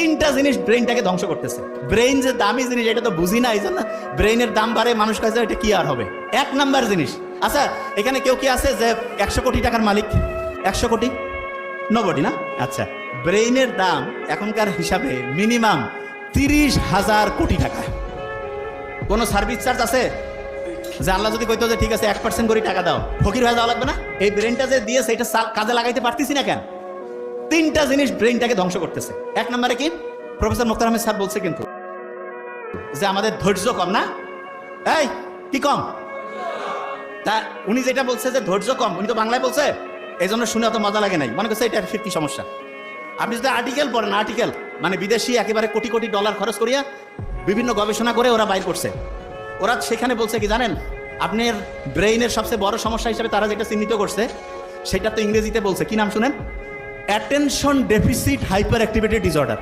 তিনটা জিনিস ব্রেইনটাকে ধ্বংস করতেছে। ব্রেইন যে দামি জিনিস, এটা তো বুঝি না এই জন্য ব্রেইনের দাম বাড়ে, মানুষ কাছে এটা কি আর হবে? এক নাম্বার জিনিস। আচ্ছা এখানে কেউ কি আছে যে একশো কোটি টাকার মালিক? একশো কোটি? নবটি না? আচ্ছা ব্রেইনের দাম এখনকার হিসাবে মিনিমাম তিরিশ হাজার কোটি টাকা। কোনো সার্ভিস চার্জ আছে? যে আল্লাহ যদি কইতো যে ঠিক আছে, এক পার্সেন্ট করে টাকা দাও, ফকির হয়ে যাওয়া লাগবে না? এই ব্রেনটা যে দিয়েছে, এটা কাজে লাগাইতে পারতেছি না কেন? তিনটা জিনিস ব্রেনটাকে ধ্বংস করতেছে। এক নম্বরে কি? প্রফেসর মুক্তার আহমেদ স্যার বলছে কিন্তু যে আমাদের ধৈর্য কম না? এই, কি কম? তা উনি যেটা বলছে যে ধৈর্য কম, উনি তো বাংলায় বলছে এই জন্য শুনে অত মজা লাগে নাই। মনে করছে এটা কি সমস্যা। আপনি যদি আর্টিকেল পড়েন আর্টিকেল মানে বিদেশি একেবারে কোটি কোটি ডলার খরচ করিয়া বিভিন্ন গবেষণা করে ওরা বাইর করছে। ওরা সেখানে বলছে কি জানেন, আপনার ব্রেইনের সবচেয়ে বড় সমস্যা হিসেবে তারা যেটা চিহ্নিত করছে, সেটা তো ইংরেজিতে বলছে। কি নাম শুনেন? Attention deficit hyperactivity disorder